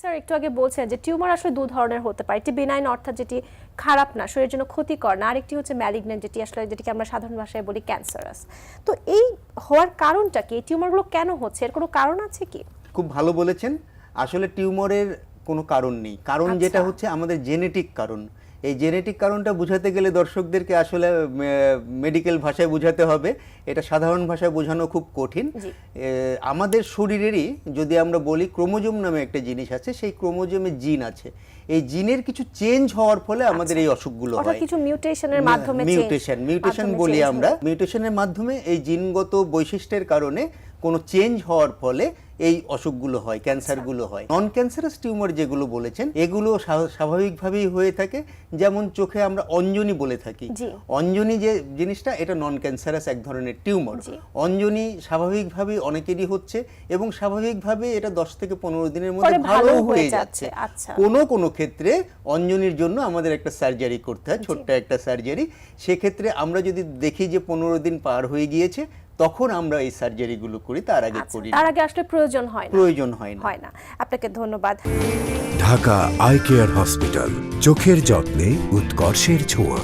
Sir একটু আগে বলছেন যে টিউমার আসলে দু ধরনের হতে পারে। একটি বেনাইন অর্থাৎ যেটি খারাপ না শরীরের জন্য ক্ষতিকর না আরেকটি হচ্ছে ম্যালিগন্যান্ট যেটি আসলে যেটিকে আমরা সাধারণ ভাষায় বলি ক্যান্সারাস তো এই হওয়ার কারণটা কি? টিউমারগুলো কেন হচ্ছে? এর কোনো কারণ আছে কি? খুব ভালো বলেছেন। আসলে টিউমারের কোনো কারণ নেই। কারণ আচ্ছা। যেটা হচ্ছে আমাদের জেনেটিক কারণ। এই জেনেটিক কারণটা বোঝাতে গেলে দর্শকদেরকে আসলে মেডিকেল ভাষায় বোঝাতে হবে। এটা সাধারণ ভাষায় বোঝানো খুব কঠিন। আমাদের শরীরেরই যদি আমরা বলি ক্রোমোজোম নামে একটা জিনিস আছে সেই ক্রোমোজোমে জিন আছে। এই জিনের কিছু চেঞ্জ হওয়ার ফলে আমাদের এই অসুখগুলো আচ্ছা। হয়। কিছু মিউটেশনের মাধ্যমে মিউটেশন মিউটেশন বলি আমরা। মিউটেশনের মাধ্যমে এই জিনগত বৈশিষ্ট্যের কারণে কোনো চেঞ্জ হওয়ার ফলে এই অসুখগুলো হয় ক্যান্সারগুলো হয়। নন ক্যান্সারাস টিউমার যেগুলো বলেছেন এগুলো স্বা- স্বাভাবিকভাবেই হয়ে থাকে। যেমন চোখে আমরা অঞ্জনি বলে থাকি। অঞ্জনি যে জিনিসটা এটা নন ক্যান্সারাস এক ধরনের টিউমার। অঞ্জনি স্বাভাবিকভাবেই অনেকেরই হচ্ছে এবং স্বাভাবিকভাবে এটা দশ থেকে পনেরো দিনের মধ্যে ভালো হয়ে যাচ্ছে, যাচ্ছে। আচ্ছা। কোনো কোনো ক্ষেত্রে অঞ্জনির জন্য আমাদের একটা সার্জারি করতে হয় ছোট্ট একটা সার্জারি সেক্ষেত্রে আমরা যদি দেখি যে পনেরো দিন পার হয়ে গিয়েছে তখন আমরা এই সার্জারিগুলো করি তার আগে আচ্ছা, করি তার আগে আসলে প্রয়োজন হয় না। প্রয়োজন হয় না। হয় না। আপনাকে ধন্যবাদ। ঢাকা আই কেয়ার হসপিটাল চোখের যত্নে উৎকর্ষের ছোঁয়া।